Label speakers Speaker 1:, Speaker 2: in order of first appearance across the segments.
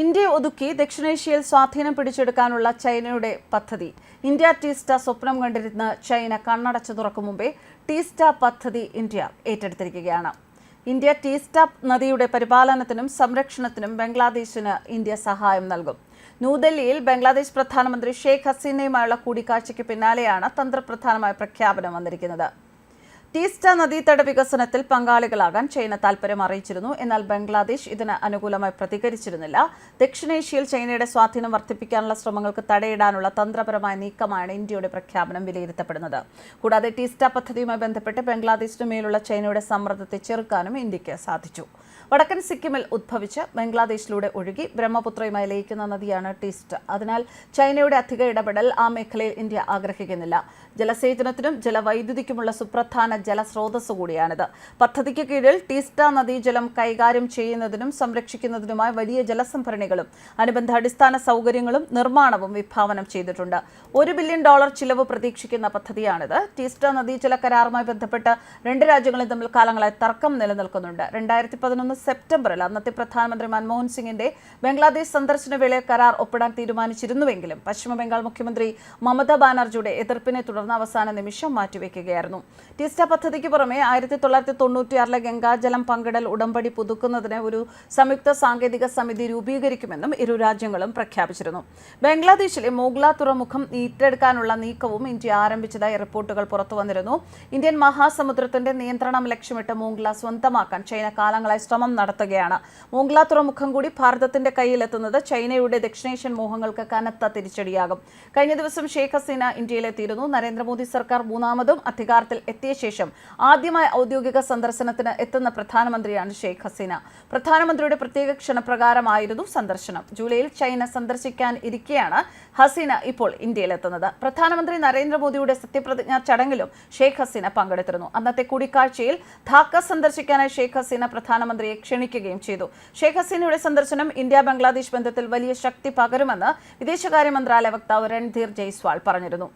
Speaker 1: ഇന്ത്യയെ ഒതുക്കി ദക്ഷിണേഷ്യയിൽ സ്വാധീനം പിടിച്ചെടുക്കാനുള്ള ചൈനയുടെ പദ്ധതി. ഇന്ത്യ ടീസ്റ്റ സ്വപ്നം കണ്ടിരുന്ന ചൈന കണ്ണടച്ചു തുറക്കും മുമ്പേ ടീസ്റ്റ പദ്ധതി ഇന്ത്യ ഏറ്റെടുത്തിരിക്കുകയാണ്. ഇന്ത്യ ടീസ്റ്റ നദിയുടെ പരിപാലനത്തിനും സംരക്ഷണത്തിനും ബംഗ്ലാദേശിന് ഇന്ത്യ സഹായം നൽകും. ന്യൂഡൽഹിയിൽ ബംഗ്ലാദേശ് പ്രധാനമന്ത്രി ഷെയ്ഖ് ഹസീനയുമായുള്ള കൂടിക്കാഴ്ചയ്ക്ക് പിന്നാലെയാണ് തന്ത്രപ്രധാനമായ പ്രഖ്യാപനം വന്നിരിക്കുന്നത്. ടീസ്റ്റ നദീതട വികസനത്തിൽ പങ്കാളികളാകാൻ ചൈന താൽപര്യം അറിയിച്ചിരുന്നു. എന്നാൽ ബംഗ്ലാദേശ് ഇതിന് അനുകൂലമായി പ്രതികരിച്ചിരുന്നില്ല. ദക്ഷിണേഷ്യയിൽ ചൈനയുടെ സ്വാധീനം വർദ്ധിപ്പിക്കാനുള്ള ശ്രമങ്ങൾക്ക് തടയിടാനുള്ള തന്ത്രപരമായ നീക്കമാണ് ഇന്ത്യയുടെ പ്രഖ്യാപനം വിലയിരുത്തപ്പെടുന്നത്. കൂടാതെ ടീസ്റ്റ പദ്ധതിയുമായി ബന്ധപ്പെട്ട് ബംഗ്ലാദേശിനു മേലുള്ള ചൈനയുടെ സമ്മർദ്ദത്തെ ചെറുക്കാനും ഇന്ത്യയ്ക്ക് സാധിച്ചു. വടക്കൻ സിക്കിമിൽ ഉദ്ഭവിച്ച് ബംഗ്ലാദേശിലൂടെ ഒഴുകി ബ്രഹ്മപുത്രയുമായി ലയിക്കുന്ന നദിയാണ് ടീസ്റ്റ്. അതിനാൽ ചൈനയുടെ അധിക ഇടപെടൽ ആ മേഖലയിൽ ഇന്ത്യ ആഗ്രഹിക്കുന്നില്ല. ജലസേചനത്തിനും ജലവൈദ്യുതിക്കുമുള്ള സുപ്രധാന ജലസ്രോതസ് കൂടിയാണിത്. പദ്ധതിക്ക് കീഴിൽ ടീസ്റ്റ നദീജലം കൈകാര്യം ചെയ്യുന്നതിനും സംരക്ഷിക്കുന്നതിനുമായി വലിയ ജലസംഭരണികളും അനുബന്ധ അടിസ്ഥാന സൗകര്യങ്ങളും നിർമ്മാണവും വിഭാവനം ചെയ്തിട്ടുണ്ട്. ഒരു ബില്യൺ ഡോളർ ചിലവ് പ്രതീക്ഷിക്കുന്ന പദ്ധതിയാണിത്. ടീസ്റ്റ നദീജല കരാറുമായി ബന്ധപ്പെട്ട് രണ്ട് രാജ്യങ്ങളും തമ്മിൽ കാലങ്ങളായി തർക്കം നിലനിൽക്കുന്നുണ്ട്. രണ്ടായിരത്തി പതിനൊന്ന് സെപ്റ്റംബറിൽ അന്നത്തെ പ്രധാനമന്ത്രി മൻമോഹൻ സിംഗിന്റെ ബംഗ്ലാദേശ് സന്ദർശന വേളയിൽ കരാർ ഒപ്പിടാൻ തീരുമാനിച്ചിരുന്നുവെങ്കിലും പശ്ചിമബംഗാൾ മുഖ്യമന്ത്രി മമതാ ബാനർജിയുടെ എതിർപ്പിനെ തുടർന്ന് അവസാന നിമിഷം മാറ്റിവെക്കുകയായിരുന്നു. ടീസ്റ്റ പദ്ധതിക്ക് പുറമെ ആയിരത്തി തൊള്ളായിരത്തി തൊണ്ണൂറ്റിയാറിലെ ഗംഗാജലം പങ്കിടൽ ഉടമ്പടി പുതുക്കുന്നതിന് ഒരു സംയുക്ത സാങ്കേതിക സമിതി രൂപീകരിക്കുമെന്നും ഇരു രാജ്യങ്ങളും പ്രഖ്യാപിച്ചിരുന്നു. ബംഗ്ലാദേശിലെ മോഗ്ല തുറമുഖം ഏറ്റെടുക്കാനുള്ള നീക്കവും ഇന്ത്യ ആരംഭിച്ചതായി റിപ്പോർട്ടുകൾ പുറത്തുവന്നിരുന്നു ഇന്ത്യൻ മഹാസമുദ്രത്തിന്റെ നിയന്ത്രണം ലക്ഷ്യമിട്ട് മോഗ്ല സ്വന്തമാക്കാൻ ചൈന കാലങ്ങളായി ശ്രമം നടത്തുകയാണ്. മോംഗ്ല തുറമുഖം കൂടി ഭാരതത്തിന്റെ കയ്യിലെത്തുന്നത് ചൈനയുടെ ദക്ഷിണേഷ്യൻ മോഹങ്ങൾക്ക് കനത്ത തിരിച്ചടിയാകും. കഴിഞ്ഞ ദിവസം ഷെയ്ഖ് ഹസീന ഇന്ത്യയിലെത്തിയിരുന്നു. നരേന്ദ്രമോദി സർക്കാർ മൂന്നാമതും അധികാരത്തിൽ എത്തിയ ശേഷം ആദ്യമായ ഔദ്യോഗിക സന്ദർശനത്തിന് എത്തുന്ന പ്രധാനമന്ത്രിയാണ് ഷെയ്ഖ് ഹസീന. പ്രധാനമന്ത്രിയുടെ പ്രത്യേക ക്ഷണപ്രകാരമായിരുന്നു സന്ദർശനം. ജൂലൈയിൽ ചൈന സന്ദർശിക്കാൻ ഇരിക്കെയാണ് ഹസീന ഇപ്പോൾ ഇന്ത്യയിലെത്തുന്നത്. പ്രധാനമന്ത്രി നരേന്ദ്രമോദിയുടെ സത്യപ്രതിജ്ഞാ ചടങ്ങിലും ഷെയ്ഖ് ഹസീന പങ്കെടുത്തിരുന്നു. അന്നത്തെ കൂടിക്കാഴ്ചയിൽ ധാക്ക സന്ദർശിക്കാനായി ഷെയ്ഖ് ഹസീന പ്രധാനമന്ത്രിയെ ക്ഷണിക്കുകയും ചെയ്തു. ഷെയ്ഖ് ഹസീനയുടെ സന്ദർശനം ഇന്ത്യ ബംഗ്ലാദേശ് ബന്ധത്തിൽ വലിയ ശക്തി പകരുമെന്ന് വിദേശകാര്യ മന്ത്രാലയ വക്താവ് രൺധീർ ജയ്സ്വാൾ പറഞ്ഞിരുന്നു.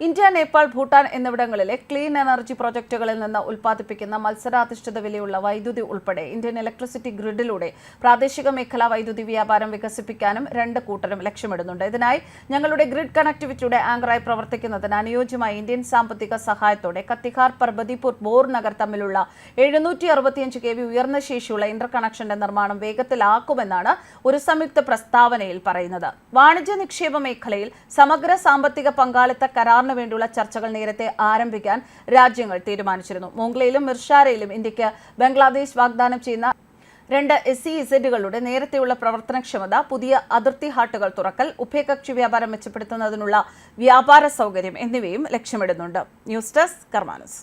Speaker 1: ഇന്ത്യ നേപ്പാൾ ഭൂട്ടാൻ എന്നിവിടങ്ങളിലെ ക്ലീൻ എനർജി പ്രോജക്റ്റുകളിൽ നിന്ന് ഉൽപ്പാദിപ്പിക്കുന്ന മത്സരാധിഷ്ഠിത വിലയുള്ള വൈദ്യുതി ഉൾപ്പെടെ ഇന്ത്യൻ ഇലക്ട്രിസിറ്റി ഗ്രിഡിലൂടെ പ്രാദേശിക മേഖലാ വൈദ്യുതി വ്യാപാരം വികസിപ്പിക്കാനും രണ്ട് കൂട്ടരും ലക്ഷ്യമിടുന്നുണ്ട്. ഇതിനായി ഞങ്ങളുടെ ഗ്രിഡ് കണക്ടിവിറ്റിയുടെ ആങ്കറായി പ്രവർത്തിക്കുന്നതിന് അനുയോജ്യമായ ഇന്ത്യൻ സാമ്പത്തിക സഹായത്തോടെ കത്തിഹാർ പർബതിപൂർ ബോർ നഗർ തമ്മിലുള്ള എഴുന്നൂറ്റി അറുപത്തിയഞ്ച് കെ വി ഉയർന്ന ശേഷിയുള്ള ഇന്റർ കണക്ഷന്റെ നിർമ്മാണം വേഗത്തിലാക്കുമെന്നാണ് ഒരു സംയുക്ത പ്രസ്താവനയിൽ പറയുന്നത്. വാണിജ്യ നിക്ഷേപ മേഖലയിൽ സമഗ്ര സാമ്പത്തിക പങ്കാളിത്ത കരാറിന് വേണ്ടിയുള്ള ചർച്ചകൾ നേരത്തെ ആരംഭിക്കാൻ രാജ്യങ്ങൾ തീരുമാനിച്ചിരുന്നു. മോംഗ്ലയിലും മിർഷാരയിലും ഇന്ത്യയ്ക്ക് ബംഗ്ലാദേശ് വാഗ്ദാനം ചെയ്യുന്ന രണ്ട് എസ് സി ഇസഡുകളുടെ നേരത്തെയുള്ള പ്രവർത്തനക്ഷമത പുതിയ അതിർത്തി ഹാട്ടുകൾ തുറക്കൽ ഉഭയകക്ഷി വ്യാപാരം മെച്ചപ്പെടുത്തുന്നതിനുള്ള വ്യാപാര സൗകര്യം എന്നിവയും ലക്ഷ്യമിടുന്നുണ്ട്. News desk കർമാനസ്.